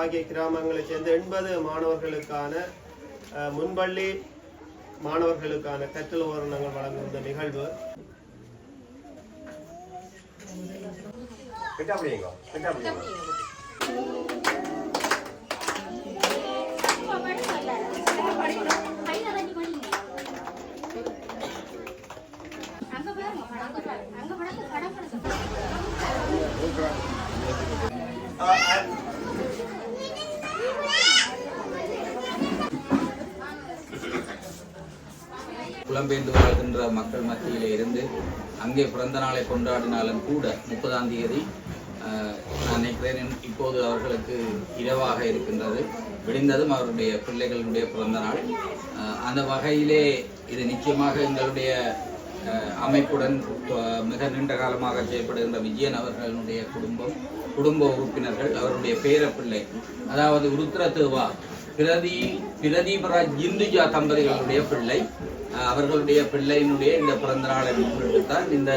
ஆகிய கிராமங்களைச் சேர்ந்த எண்பது மாணவர்களுக்கான முன்பள்ளி மாணவர்களுக்கான கற்றல் உபகரணங்கள் வழங்கும் இந்த நிகழ்வு. அங்க புலம்பெயர்ந்து வாழ்கின்ற மக்கள் மத்தியிலே இருந்து அங்கே பிறந்த நாளை கொண்டாடினாலும் கூட முப்பதாம் தேதி நான் நினைக்கிறேன் இப்போது அவர்களுக்கு இரவாக இருக்கின்றது. விடிந்ததும் அவருடைய பிள்ளைகளுடைய பிறந்த நாள். அந்த வகையிலே இது நிச்சயமாக எங்களுடைய அமைப்புடன் மிக நீண்ட காலமாக செயல்படுகின்ற விஜயன் அவர்களுடைய குடும்பம் குடும்ப உறுப்பினர்கள் அவருடைய பேரப்பிள்ளை அதாவது உருத்திரத்துவா பிரதி பிரதீபராஜ் இந்துஜா தம்பதிகளுடைய பிள்ளை. அவர்களுடைய பிள்ளையினுடைய இந்த பிறந்த நாளை முன்னிட்டு தான் இந்த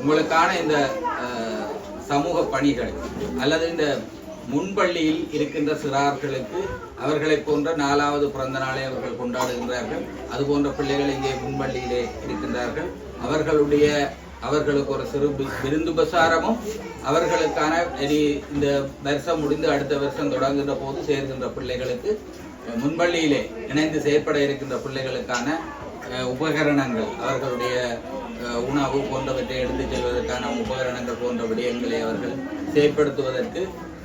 உங்களுக்கான இந்த சமூக பணிகள் அல்லது இந்த முன்பள்ளியில் இருக்கின்ற சிறார்களுக்கு அவர்களை போன்ற நாலாவது பிறந்த நாளை அவர்கள் கொண்டாடுகின்றார்கள். அது போன்ற பிள்ளைகள் இங்கே முன்பள்ளியிலே இருக்கின்றார்கள். அவர்களுடைய அவர்களுக்கு ஒரு சிறு விருந்து பிரசாரமும் அவர்களுக்கான இனி இந்த வருஷம் முடிந்து அடுத்த வருஷம் தொடங்குகின்ற போது சேர்கின்ற பிள்ளைகளுக்கு முன்பள்ளியிலே இணைந்து செயற்பட இருக்கின்ற பிள்ளைகளுக்கான உபகரணங்கள். அவர்களுடைய உணவு போன்றவற்றை எடுத்துச் செல்வதற்கான உபகரணங்கள் போன்ற விடயங்களை அவர்கள் செயற்படுத்துவதற்கு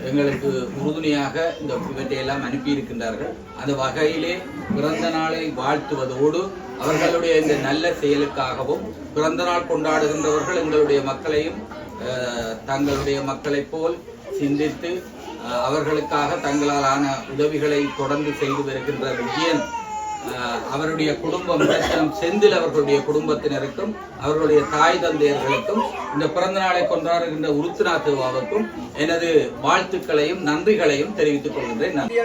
எங்களுக்கு உறுதுணையாக இந்த இவற்றையெல்லாம் அனுப்பியிருக்கின்றார்கள். அந்த வகையிலே பிறந்த நாளை வாழ்த்துவதோடு அவர்களுடைய இந்த நல்ல செயலுக்காகவும் பிறந்த நாள் கொண்டாடுகின்றவர்கள் எங்களுடைய மக்களையும் தங்களுடைய மக்களைப் போல் சிந்தித்து அவர்களுக்காக தங்களாலான உதவிகளை தொடர்ந்து செய்து வருகின்ற விஜயன் அவருடைய குடும்பம் செந்தில் அவர்களுடைய குடும்பத்தினருக்கும் அவர்களுடைய தாய் தந்தையர்களுக்கும் இந்த பிறந்த நாளை கொண்டாடுகின்ற உருத்துனா திருவாவுக்கும் எனது வாழ்த்துக்களையும் நன்றிகளையும் தெரிவித்துக் கொள்கின்றேன். நன்றி.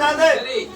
આવે.